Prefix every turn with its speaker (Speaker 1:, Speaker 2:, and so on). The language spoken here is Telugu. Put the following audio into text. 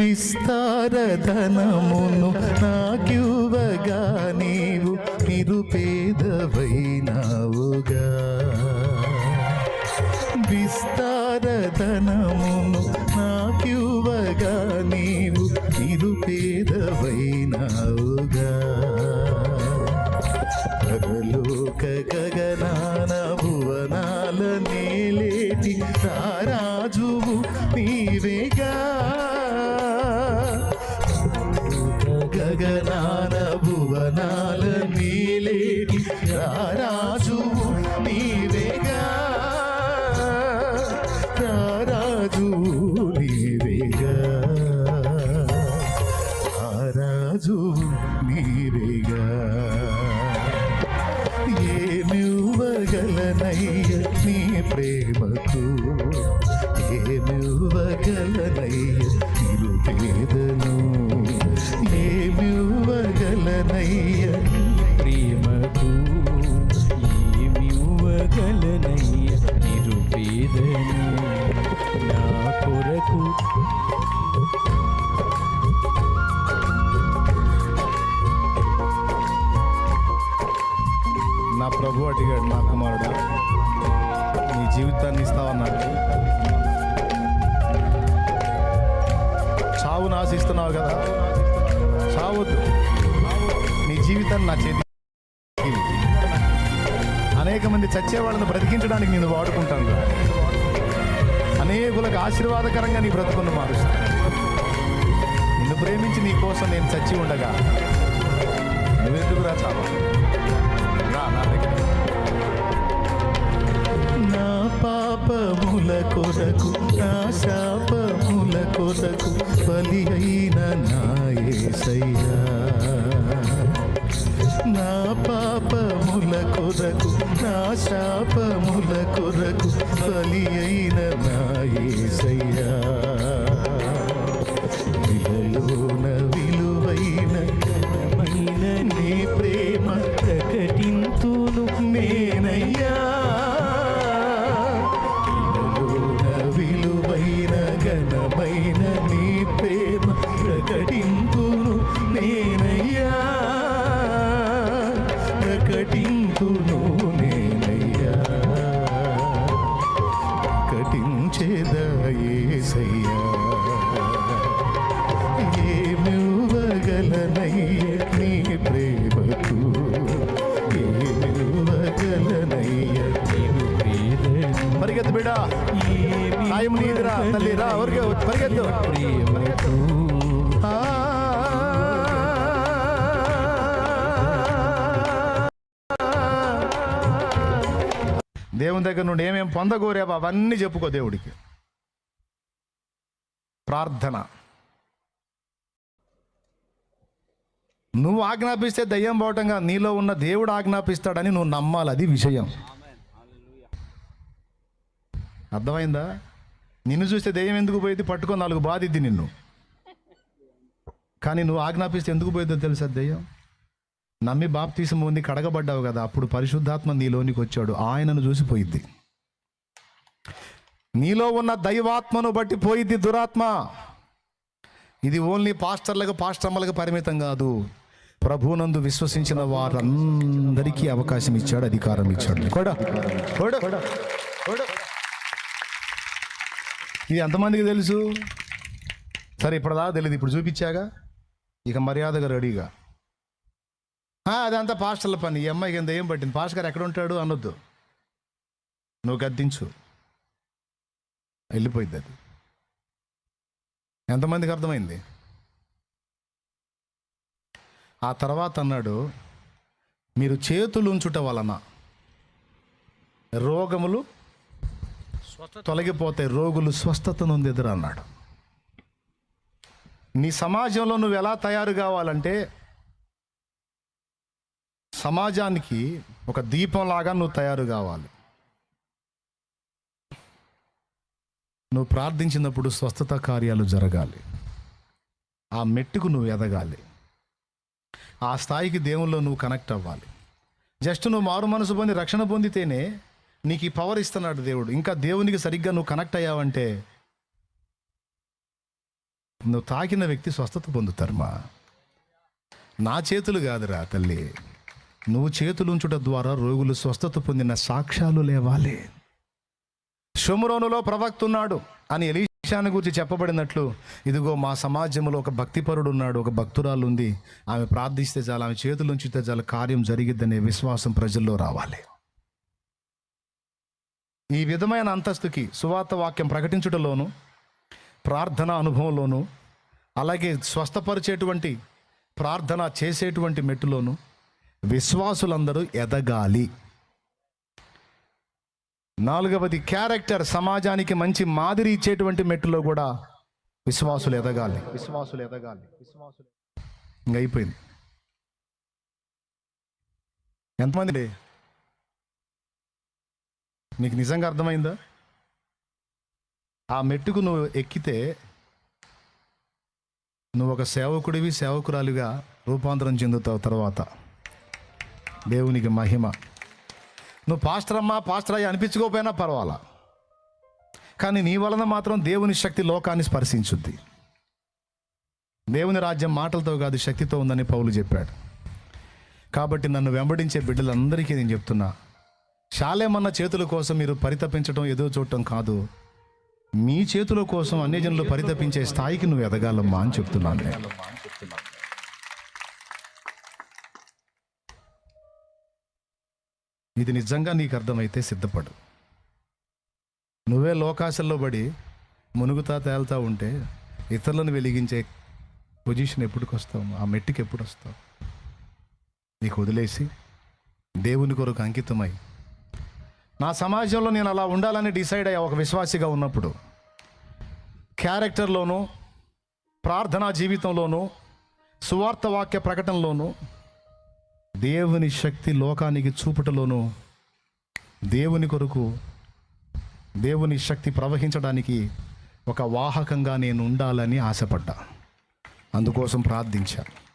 Speaker 1: విస్తారధనమును నాకివ్వగా నీవు నిరుపేదవైనావుగా. విస్తారధనమును నాకివ్వగా నీవు నిరుపేదవైనావుగా. పరలోక గగనాన భువనాల నేలేటి రారాజువు నీవేగా ప్రేమకు ఏమివ్వగలనయ్య నిరుపేదను ఏమివ్వగలనయ్య
Speaker 2: ప్రేమకు ఏమివ్వగలనయ్య నిరుపేదను నా కొరకు.
Speaker 1: నా ప్రభు అడిగాడు నా కుమారుడు. నీ జీవితాన్ని ఇస్తావన్నాడు. చావును ఆశిస్తున్నావు కదా? చావద్దు. నీ జీవితాన్ని నా చేతి అనేక మంది చచ్చే వాళ్ళని బ్రతికించడానికి నేను వాడుకుంటాను అనేకులకు ఆశీర్వాదకరంగా నీ బ్రతుకును మారుస్తాను. నిన్ను ప్రేమించి నీ కోసం నేను చచ్చి ఉండగా నువ్వెందుకురా చావా? కొరకు నా శాపముల కొరకు బలి అయిన నాయసయ్యా. నా పాపముల కొరకు నా శాపముల కొరకు బలి అయిన నాయసయ్యా. ప్రకటింతును నేనయ్యా. ప్రకటింతును నేనయ్యా. ప్రకటించేదయేసయ్యా ఏమివ్వగలనయ్య నీ ప్రేమకు? ఏమివ్వగలనయ్య
Speaker 2: నిరుపేదను
Speaker 1: పరిగెత్తు బిడా టైం నీదిరా తల్లి రా ఊరికే పరిగెత్తు.
Speaker 2: ప్రేమకు?
Speaker 1: దేవుని దగ్గర నుండి ఏమేం పొందగోరావో అవన్నీ చెప్పుకో దేవుడికి. ప్రార్థన. నువ్వు ఆజ్ఞాపిస్తే దయ్యం పోవటంగా నీలో ఉన్న దేవుడు ఆజ్ఞాపిస్తాడని నువ్వు నమ్మాలి అది విషయం. అర్థమైందా? నిన్ను చూస్తే దెయ్యం ఎందుకు పోయింది? పట్టుకో నాలుగు బాధిద్ది నిన్ను. కానీ నువ్వు ఆజ్ఞాపిస్తే ఎందుకు పోయిందో తెలుసా దెయ్యం? నమ్మి బాప్తీసం ఉంది కడగబడ్డావు కదా అప్పుడు పరిశుద్ధాత్మ నీలోనికి వచ్చాడు. ఆయనను చూసి పోయిద్ది. నీలో ఉన్న దైవాత్మను బట్టి పోయిద్ది దురాత్మ. ఇది ఓన్లీ పాస్టర్లకు పాస్టర్మలకు పరిమితం కాదు. ప్రభునందు విశ్వసించిన వారందరికీ అవకాశం ఇచ్చాడు అధికారం ఇచ్చాడు. కూడా ఇది ఎంతమందికి తెలుసు? సరే ఇప్పటిదాకా తెలియదు ఇప్పుడు చూపించాగా? ఇక మర్యాదగా రెడీగా. అదంతా పాస్టర్ల పని. ఈ అమ్మాయికి ఎంత ఏం పట్టింది? పాస్టర్ గారు ఎక్కడ ఉంటాడు అనొద్దు. నువ్వు గద్దించు. వెళ్ళిపోయింది అది. ఎంతమందికి అర్థమైంది? ఆ తర్వాత అన్నాడు మీరు చేతులు ఉంచుట వలన రోగములు తొలగిపోతాయి రోగులు స్వస్థత నొందెదురు అన్నాడు నీ సమాజంలో నువ్వు ఎలా తయారు కావాలంటే సమాజానికి ఒక దీపంలాగా నువ్వు తయారు కావాలి. నువ్వు ప్రార్థించినప్పుడు స్వస్థత కార్యాలు జరగాలి. ఆ మెట్టుకు నువ్వు ఎదగాలి. ఆ స్థాయికి దేవుల్లో నువ్వు కనెక్ట్ అవ్వాలి. జస్ట్ నువ్వు మారు మనసు పొంది రక్షణ పొందితేనే నీకు ఈ పవర్ ఇస్తున్నాడు దేవుడు. ఇంకా దేవునికి సరిగ్గా నువ్వు కనెక్ట్ అయ్యావంటే నువ్వు తాకిన వ్యక్తి స్వస్థత పొందుతారమ్మా నా చేతులు కాదురా తల్లి. నువ్వు చేతులు ఉంచుట ద్వారా రోగులు స్వస్థత పొందిన సాక్ష్యాలు లేవాలి. షుమ్రోనులో ప్రవక్త ఉన్నాడు అని ఎలీషాను గురించి చెప్పబడినట్లు ఇదిగో మా సమాజంలో ఒక భక్తిపరుడు ఉన్నాడు ఒక భక్తురాలు ఉంది ఆమె ప్రార్థిస్తే చాలు ఆమె చేతులు ఉంచితే చాలు కార్యం జరిగిద్దనే విశ్వాసం ప్రజల్లో రావాలి. ఈ విధమైన అంతస్తుకి సువార్త వాక్యం ప్రకటించుటలోను ప్రార్థన అనుభవంలోను అలాగే స్వస్థపరిచేటువంటి ప్రార్థన చేసేటువంటి మెట్టులోను విశ్వాసులందరూ ఎదగాలి. నాలుగవది క్యారెక్టర్ సమాజానికి మంచి మాదిరి ఇచ్చేటువంటి మెట్టులో కూడా విశ్వాసులు ఎదగాలి. విశ్వాసులు ఎదగాలి. విశ్వాసులు ఇంక అయిపోయింది. ఎంతమంది నీకు నిజంగా అర్థమైందా? ఆ మెట్టుకు నువ్వు ఎక్కితే నువ్వు ఒక సేవకుడివి సేవకురాలిగా రూపాంతరం చెందుతావు తర్వాత. దేవునికి మహిమ. నువ్వు పాస్టర్ అమ్మా పాస్టర్ అయ్యి అనిపించుకోకపోయినా పర్వాలా. కానీ నీ వలన మాత్రం దేవుని శక్తి లోకాన్ని స్పర్శించుద్ది. దేవుని రాజ్యం మాటలతో కాదు శక్తితో ఉందని పౌలు చెప్పాడు. కాబట్టి నన్ను వెంబడించే బిడ్డలందరికీ నేను చెప్తున్నా శాలేమన్న చేతుల కోసం మీరు పరితపించడం ఏదో చూడటం కాదు మీ చేతుల కోసం అన్యజనులు పరితపించే స్థాయికి నువ్వు ఎదగాలమ్మా అని చెప్తున్నాను నేను. ఇది నిజంగా నీకు అర్థమైతే సిద్ధపడు. నువ్వే లోకాశల్లో పడి మునుగుతా తేలుతా ఉంటే ఇతరులను వెలిగించే పొజిషన్ ఎప్పటికి వస్తావు ఆ మెట్టికి ఎప్పుడు వస్తావు నీకు వదిలేసి దేవుని కొరకు అంకితమై. నా సమాజంలో నేను అలా ఉండాలని డిసైడ్ అయ్యా ఒక విశ్వాసిగా ఉన్నప్పుడు. క్యారెక్టర్లోనూ ప్రార్థనా జీవితంలోనూ సువార్త వాక్య ప్రకటనలోనూ దేవుని శక్తి లోకానికి చూపుటలోనూ దేవుని కొరకు దేవుని శక్తి ప్రవహించడానికి ఒక వాహకంగా నేను ఉండాలని ఆశపడ్డా. అందుకోసం ప్రార్థించాను